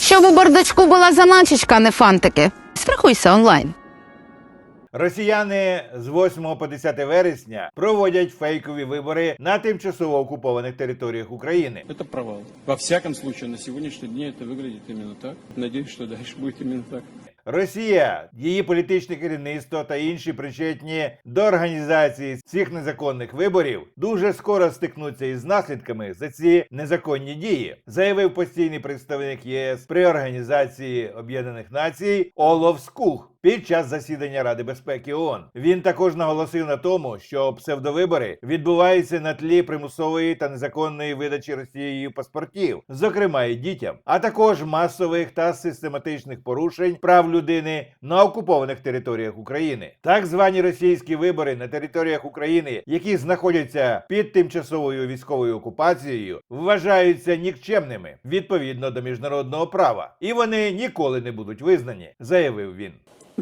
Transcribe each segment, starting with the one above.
Щоб у бардачку була заначечка, а не фантики. Страхуйся онлайн. Росіяни з 8 по 10 вересня проводять фейкові вибори на тимчасово окупованих територіях України. Это провал. Во всяком случае, на сегодняшний день это выглядит именно так. Надеюсь, что дальше будет именно так. Росія, її політичне керівництво та інші причетні до організації цих незаконних виборів дуже скоро стикнуться із наслідками за ці незаконні дії, заявив постійний представник ЄС при організації Об'єднаних Націй Олов Скух. Під час засідання Ради безпеки ООН він також наголосив на тому, що псевдовибори відбуваються на тлі примусової та незаконної видачі Росією паспортів, зокрема і дітям, а також масових та систематичних порушень прав людини на окупованих територіях України. Так звані російські вибори на територіях України, які знаходяться під тимчасовою військовою окупацією, вважаються нікчемними відповідно до міжнародного права, і вони ніколи не будуть визнані, заявив він.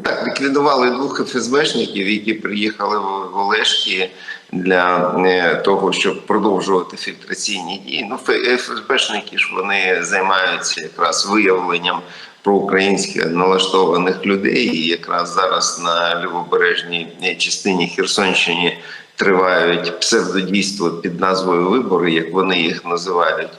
Так, ліквідували двох ФСБшників, які приїхали в Олешки для е, того, щоб продовжувати фільтраційні дії. Ну, Фе- ФСБшники ж вони займаються якраз виявленням проукраїнських налаштованих людей. І якраз зараз на лівобережній е, частині Херсонщини тривають псевдодійства під назвою вибори, як вони їх називають.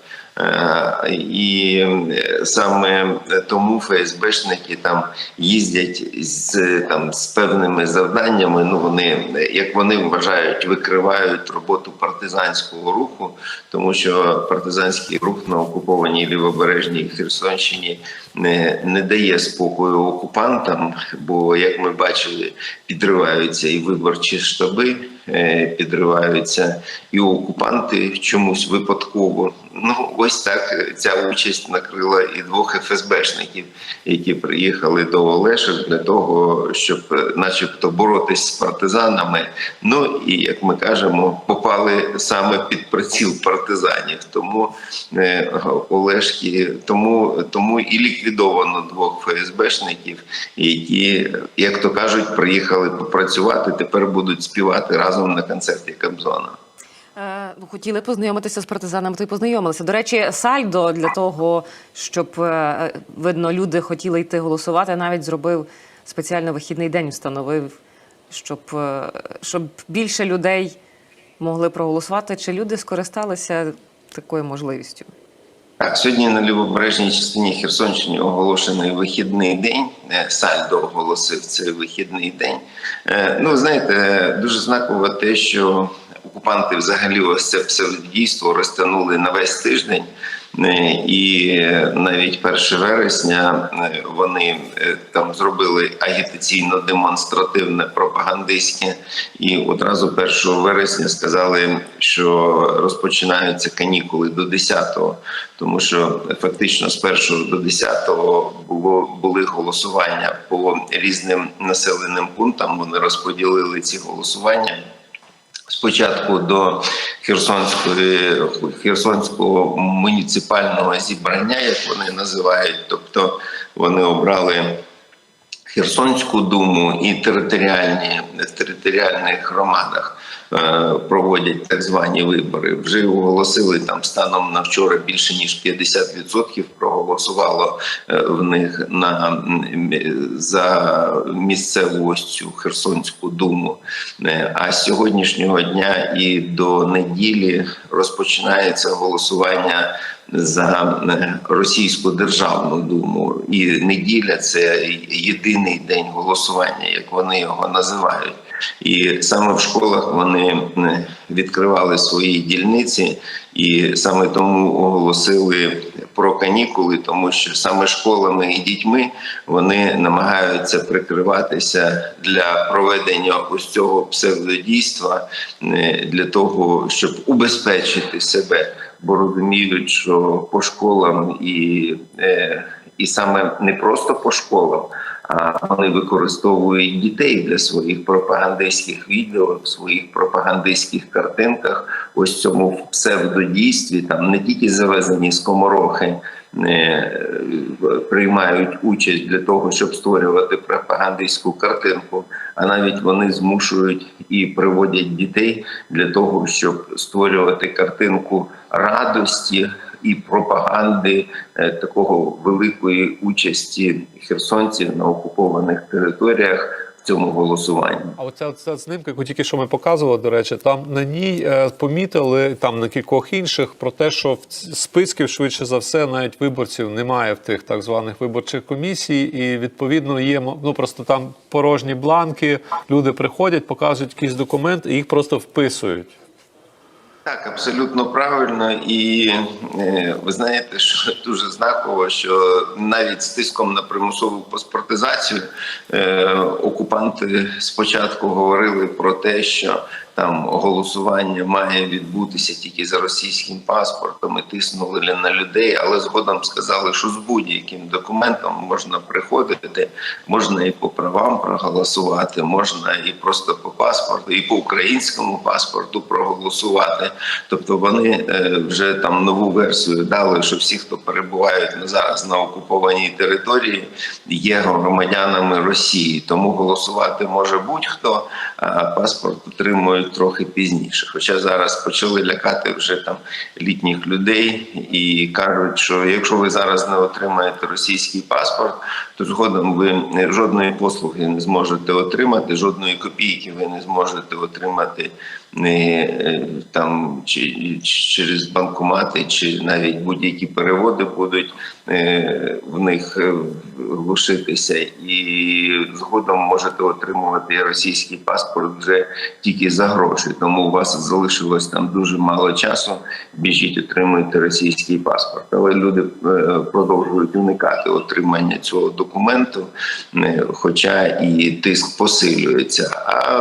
Е, І е, саме тому ФСБшники там їздять з там з певними завданнями. Ну вони як вони вважають, викривають роботу партизанського руху, тому що партизанський рух на окупованій лівобережній Херсонщині не, не дає спокою окупантам. Бо, як ми бачили, підриваються і виборчі штаби, е, підриваються і окупанти чомусь випадково. Ну ось так ця участь накрила і двох ФСБшників, які приїхали до Олешок для того, щоб, е, начебто, боротись з партизанами. Ну і як ми кажемо, попали саме під приціл партизанів. Тому е, Олешки, тому, тому і ліквідовано двох ФСБшників, які, як то кажуть, приїхали попрацювати. Тепер будуть співати разом на концерті Кобзона. Е, Ну, хотіли познайомитися з партизанами, то й познайомилися. До речі, сальдо для того, щоб е, видно, люди хотіли йти голосувати, навіть зробив спеціально вихідний день, встановив, щоб, е, щоб більше людей могли проголосувати. Чи люди скористалися такою можливістю? Так, сьогодні на лівобережній частині Херсонщини оголошений вихідний день. Е, Сальдо оголосив цей вихідний день. Е, Ну, знаєте, е, дуже знаково те, що окупанти взагалі ось це псевдодійство розтягнули на весь тиждень. Е, І навіть 1 вересня е, вони е, там зробили агітаційно-демонстративне пропагандистське, і одразу 1 вересня сказали, що розпочинаються канікули до 10-го, тому що фактично з 1 до 10-го було були голосування по різним населеним пунктам. Вони розподілили ці голосування. Спочатку до Херсонської Херсонського муніципального зібрання, як вони називають, тобто вони обрали Херсонську думу і територіальні територіальних громадах проводять так звані вибори. Вже оголосили там станом на вчора більше ніж 50% проголосувало е, в них на за місцеву Херсонську думу. Е, А з сьогоднішнього дня і до неділі розпочинається голосування за е, російську державну думу, і неділя це єдиний день голосування, як вони його називають. І саме в школах вони відкривали свої дільниці, і саме тому оголосили про канікули, тому що саме школами і дітьми вони намагаються прикриватися для проведення ось цього псевдодійства для того, щоб убезпечити себе. Бо розуміють, що по школам і, е, і саме не просто по школам, вони використовують дітей для своїх пропагандистських відео, в своїх пропагандистських картинках. Ось цьому псевдодійстві там не тільки завезені скоморохи. е, Приймають участь для того, щоб створювати пропагандистську картинку, а навіть вони змушують і приводять дітей для того, щоб створювати картинку радості і пропаганди е, такого великої участі херсонців на окупованих територіях цьому голосуванні. А оця, оця знімка, яку тільки що ми показували, до речі, там на ній е, помітили там на кількох інших про те, що в списків швидше за все навіть виборців немає в тих так званих виборчих комісій, і відповідно є ну просто там порожні бланки. Люди приходять, показують якийсь документ і їх просто вписують. Так, абсолютно правильно, і е, ви знаєте, що дуже знаково, що навіть з тиском на примусову паспортизацію е, окупанти спочатку говорили про те, що там голосування має відбутися тільки за російським паспортом, і тиснули на людей, але згодом сказали, що з будь-яким документом можна приходити, можна і по правам проголосувати, можна і просто по паспорту, і по українському паспорту проголосувати. Тобто вони е, вже там нову версію дали, що всі, хто перебувають на зараз на окупованій території, є громадянами Росії. Тому голосувати може будь-хто, а паспорт отримують трохи пізніше. Хоча зараз почали лякати вже там літніх людей і кажуть, що якщо ви зараз не отримаєте російський паспорт, то згодом ви жодної послуги не зможете отримати, жодної копійки ви не зможете отримати не е, там чи через банкомати, чи навіть будь-які переводи будуть в них е, глушитися, і згодом можете отримувати російський паспорт вже тільки за гроші. Тому у вас залишилось там дуже мало часу. Біжіть, отримуйте російський паспорт. Але люди е, продовжують уникати отримання цього документу, е, хоча і тиск посилюється. А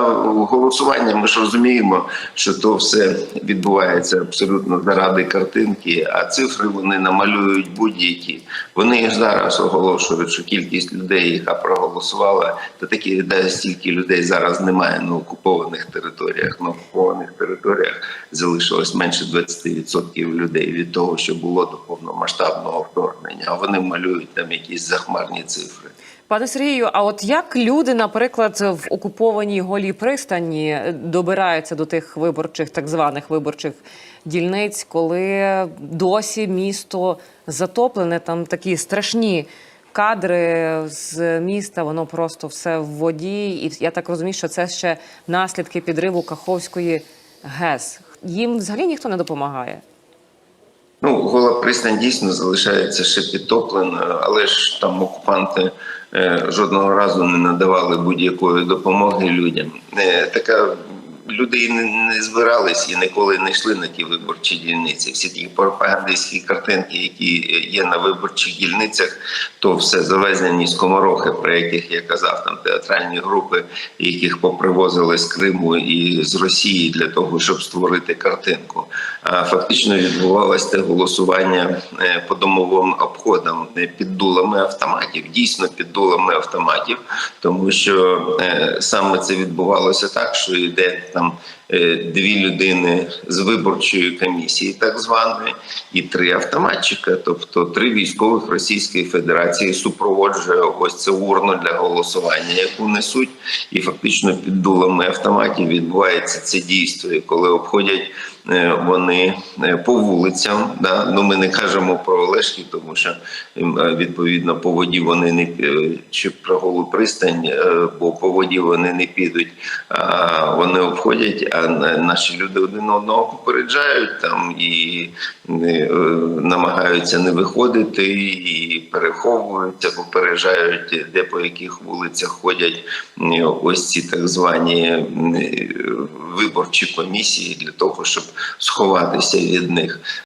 голосування ми ж розуміємо, що то все відбувається абсолютно заради картинки, а цифри вони намалюють будь-які. Вони і зараз оголошують, що кількість людей, яка проголосувала, та такі де стільки людей зараз немає на окупованих територіях. На окупованих територіях залишилось менше 20% людей від того, що було до повномасштабного вторгнення. А вони малюють там якісь захмарні цифри. Пане Сергію, а от як люди, наприклад, в окупованій голій пристані добираються до тих виборчих, так званих виборчих дільниць, коли досі місто затоплене, там такі страшні кадри з міста, воно просто все в воді, і я так розумію, що це ще наслідки підриву Каховської ГЕС. Їм взагалі ніхто не допомагає. Ну, гола пристань дійсно залишається ще підтопленою, але ж там окупанти е, жодного разу не надавали будь-якої допомоги людям. Е, така люди не, не збирались і ніколи не йшли на ті виборчі дільниці. Всі ті пропагандистські картинки, які є на виборчих дільницях, то все завезені скоморохи, про яких я казав, там театральні групи, яких попривозили з Криму і з Росії для того, щоб створити картинку. А фактично відбувалося те голосування е, по домовим обходам е, під дулами автоматів, дійсно під дулами автоматів, тому що е, саме це відбувалося так, що йде там е, дві людини з виборчої комісії, так званої, і три автоматчика, тобто три військових Російської Федерації супроводжує ось це урну для голосування, яку несуть, і фактично під дулами автоматів відбувається це дійство, і коли обходять. е, Вони е, по вулицям, да ну ми не кажемо про Олешки, тому що відповідно по воді вони не чи про голу пристань, бо по воді вони не підуть. А вони обходять, а на- наші люди один одного попереджають там і е, намагаються не виходити, і переховуються, попереджають, де по яких вулицях ходять ось ці так звані е, виборчі комісії для того, щоб сховатися від них.